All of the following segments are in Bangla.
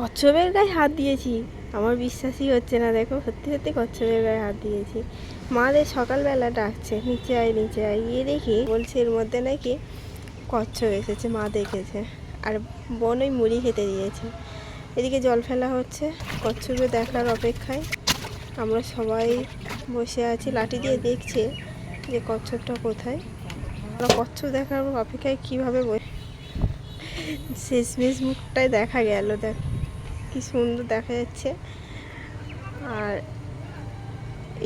কচ্ছপের গায়ে হাত দিয়েছি। আমার বিশ্বাসই হচ্ছে না, দেখো, সত্যি সত্যি কচ্ছপের গায়ে হাত দিয়েছি। মা মাদের সকালবেলা ডাকছে, নিচে আয় নিচে আয়। গিয়ে দেখি, বলছে এর মধ্যে নাকি কচ্ছপ এসেছে, মা দেখেছে। আর বোন ওই মুড়ি খেতে দিয়েছে। এদিকে জল ফেলা হচ্ছে, কচ্ছপে দেখার অপেক্ষায়। আমরা সবাই বসে আছি, লাঠি দিয়ে দেখছে যে কচ্ছপটা কোথায়। আমরা কচ্ছপ দেখার অপেক্ষায় কীভাবে শেষমেশ মুখটাই দেখা গেল, দেখ। কি সুন্দর দেখা যাচ্ছে। আর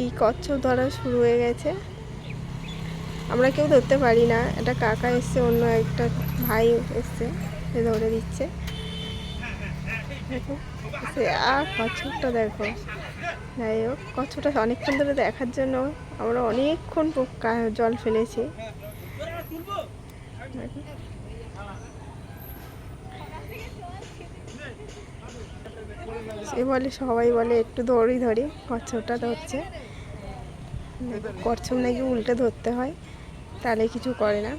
এই কচ্ছপ ধরা শুরু হয়ে গেছে। আমরা কেউ ধরতে পারি না। একটা কাকা এসছে, অন্য একটা ভাই এসছে সে ধরে দিচ্ছে। আর কচ্ছপটা দেখো। যাই হোক, কচ্ছপটা অনেকক্ষণ ধরে দেখার জন্য আমরা অনেকক্ষণ জল ফেলেছি। দেখো। সে বলে, সবাই বলে, একটু ধরি ধরি, কচ্ছপটা ধরছে। কচ্ছপ নাকি উল্টে ধরতে হয়, তাহলে কিছু করে না।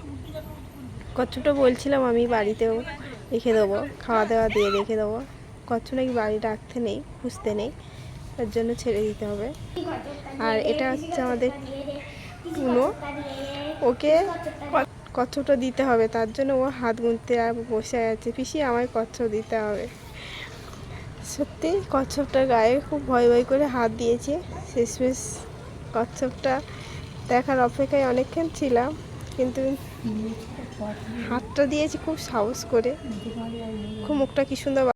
কচ্ছপটা বলছিলাম আমি বাড়িতেও রেখে দেবো খাওয়া দাওয়া দিয়ে রেখে দেবো। কচ্ছপ নাকি বাড়ি রাখতে নেই পুষতে নেই, তার জন্য ছেড়ে দিতে হবে। আর এটা হচ্ছে আমাদের টুনো ওকে কচ্ছপটা দিতে হবে, তার জন্য ও হাত গুনতে আর বসে আছে। পিসি, আমায় কচ্ছপ দিতে হবে। সত্যি কচ্ছপটার গায়ে খুব ভয় ভয় করে হাত দিয়েছে। শেষমেশ কচ্ছপটা দেখার অপেক্ষায় অনেকক্ষণ ছিলাম, কিন্তু হাতটা দিয়েছে খুব সাহস করে। খুব মুখটা কি সুন্দর